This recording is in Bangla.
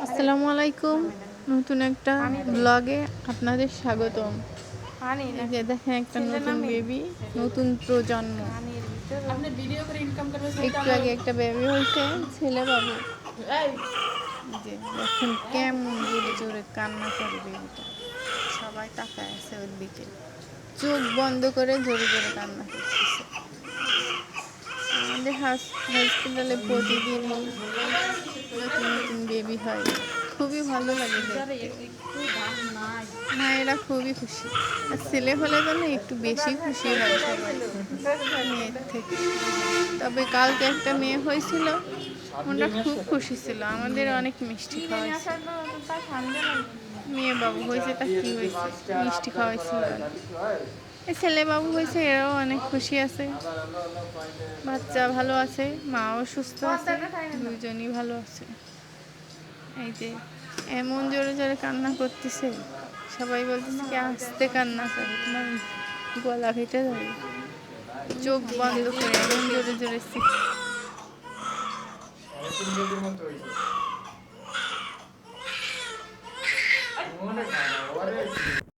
আসসালামু আলাইকুম। নতুন একটা ব্লগে আপনাদের স্বাগতম। যে দেখেন একটা নতুন বেবি নতুন প্রজন্ম। আপনি ভিডিও করে ইনকাম করবেন একটু আগে একটা বেবি হয়েছে ছেলে বাবু। যে দেখেন কেমন জোরে জোরে কান্না করে বেবিটা। সবাই তাকায় আছে ওর দিকে। চোখ বন্ধ করে জোরে জোরে কান্না করতেছে আমাদের হসপিটালে প্রতিদিন নতুন নতুন বেবি হয়। খুবই ভালো লাগে মায়েরা খুবই খুশি। আর ছেলে হলে তো না একটু বেশি খুশি হয় মেয়ের থেকে। তবে কালকে একটা মেয়ে হয়েছিল। ওটা খুব খুশি ছিল। আমাদের অনেক মিষ্টি খাওয়াইছে। মেয়ে বাবু হয়েছে, তা কি হয়েছে? মিষ্টি খাওয়াইছিল ছেলে বাবু হয়েছে, এরাও অনেক খুশি আছে। বাচ্চা ভালো আছে, মাও সুস্থ আছে দুজনই ভালো আছে। এই যে, এমন জোরে জোরে কান্না করতেছে, সবাই বলতেছে কি, আস্তে কান্না করে, তোমার গলা ফেটে যাবে। চোখ বন্ধ করে, এমন জোরে জোরে চিৎ-